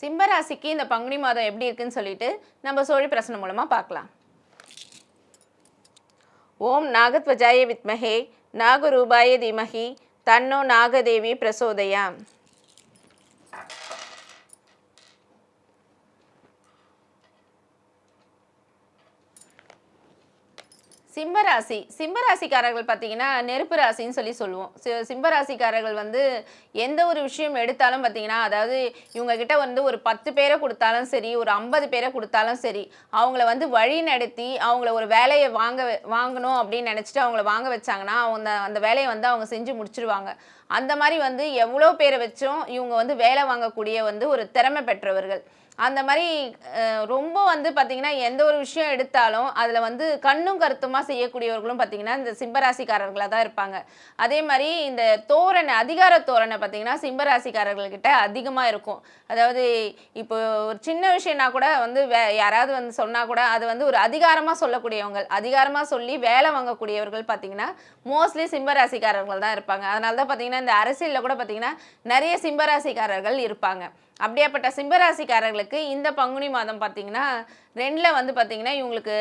சிம்மராசிக்கு இந்த பங்குனி மாதம் எப்படி இருக்குன்னு சொல்லிட்டு நம்ம சோழி பிரசனம் மூலமாக பார்க்கலாம். ஓம் நாகத்வஜாய வித்மஹே நாகரூபாய தீமஹி தன்னோ நாகதேவி பிரசோதயாம். சிம்மராசி சிம்மராசிக்காரர்கள் பார்த்தீங்கன்னா நெருப்பு ராசின்னு சொல்லி சொல்லுவோம். சி- சிம்மராசிக்காரர்கள் வந்து எந்த ஒரு விஷயம் எடுத்தாலும் பார்த்தீங்கன்னா அதாவது இவங்க கிட்ட வந்து ஒரு பத்து பேரை கொடுத்தாலும் சரி ஒரு ஐம்பது பேரை கொடுத்தாலும் சரி அவங்கள வந்து வழி நடத்தி அவங்கள ஒரு வேலையை வாங்க வாங்கணும் அப்படின்னு நினச்சிட்டு அவங்கள வாங்க வச்சாங்கன்னா அவங்க அந்த வேலையை வந்து அவங்க செஞ்சு முடிச்சிருவாங்க. அந்த மாதிரி வந்து எவ்வளோ பேரை வச்சும் இவங்க வந்து வேலை வாங்கக்கூடிய வந்து ஒரு திறமை பெற்றவர்கள். அந்த மாதிரி ரொம்ப வந்து பார்த்திங்கன்னா எந்த ஒரு விஷயம் எடுத்தாலும் அதில் வந்து கண்ணும் கருத்துமாக செய்யக்கூடியவர்களும் பார்த்திங்கன்னா இந்த சிம்பராசிக்காரர்களாக தான் இருப்பாங்க. அதே மாதிரி இந்த தோரணை அதிகார தோரணை பார்த்திங்கன்னா சிம்பராசிக்காரர்கள்கிட்ட அதிகமாக இருக்கும். அதாவது இப்போ ஒரு சின்ன விஷயம்னா கூட வந்து வே யாராவது வந்து சொன்னால் கூட அது வந்து ஒரு அதிகாரமாக சொல்லக்கூடியவங்க அதிகாரமாக சொல்லி வேலை வாங்கக்கூடியவர்கள் பார்த்திங்கன்னா மோஸ்ட்லி சிம்பராசிக்காரர்கள் தான் இருப்பாங்க. அதனால தான் பார்த்திங்கன்னா இந்த அரசியலில் கூட பார்த்திங்கன்னா நிறைய சிம்பராசிக்காரர்கள் இருப்பாங்க. அப்படியாப்பட்ட சிம்பராசிக்காரர்களுக்கு இந்த பங்குனி மாதம் பார்த்தீங்கன்னா ரெண்டில் வந்து பார்த்தீங்கன்னா இவங்களுக்கு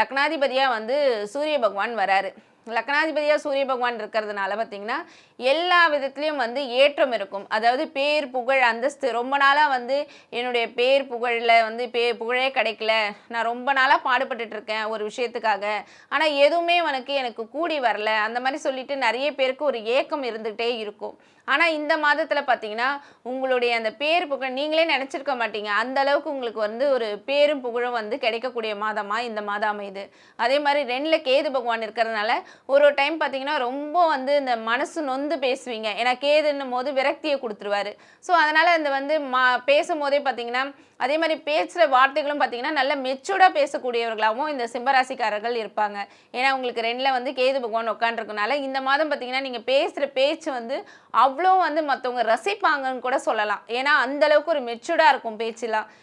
லக்னாதிபதியாக வந்து சூரிய பகவான் வராரு. லக்னாதிபதியாக சூரிய பகவான் இருக்கிறதுனால பார்த்தீங்கன்னா எல்லா விதத்துலேயும் வந்து ஏற்றம் இருக்கும். அதாவது பேர் புகழ் அந்தஸ்து. ரொம்ப நாளாக வந்து என்னுடைய பேர் புகழில் வந்து பே புகழே கிடைக்கல. நான் ரொம்ப நாளாக பாடுபட்டுட்டு இருக்கேன் ஒரு விஷயத்துக்காக. ஆனால் எதுவுமே எனக்கு எனக்கு கூடி வரல. அந்த மாதிரி சொல்லிட்டு நிறைய பேருக்கு ஒரு ஏக்கம் இருந்துகிட்டே இருக்கும். ஆனால் இந்த மாதத்தில் பார்த்தீங்கன்னா உங்களுடைய அந்த பேர் புகழ் நீங்களே நினச்சிருக்க மாட்டீங்க. அந்த அளவுக்கு உங்களுக்கு வந்து ஒரு பேரும் புகழும் வந்து கிடைக்கக்கூடிய மாதமாக இந்த மாதம் அமையுது. அதே மாதிரி ரெண்டில் கேது பகவான் இருக்கிறதுனால ஒரு ஒரு டைம் பார்த்தீங்கன்னா ரொம்ப வந்து இந்த மனசு நொந்து பேசுவீங்க. ஏன்னா கேதுன்னும் போது விரக்தியை கொடுத்துருவாரு. ஸோ அதனால் இந்த வந்து மா பேசும்போதே பார்த்தீங்கன்னா அதே மாதிரி பேசுகிற வார்த்தைகளும் பார்த்தீங்கன்னா நல்ல மெச்சூர்டாக பேசக்கூடியவர்களாகவும் இந்த சிம்மராசிக்காரர்கள் இருப்பாங்க. ஏன்னா உங்களுக்கு ரெண்டில் வந்து கேது பகவான் உட்காந்துருக்கனால இந்த மாதம் பார்த்தீங்கன்னா நீங்கள் பேசுகிற பேச்சு வந்து அவ்வளோ வந்து மற்றவங்க ரசிப்பாங்கன்னு கூட சொல்லலாம். ஏன்னா அந்தளவுக்கு ஒரு மெச்சூர்டாக இருக்கும் பேச்செலாம்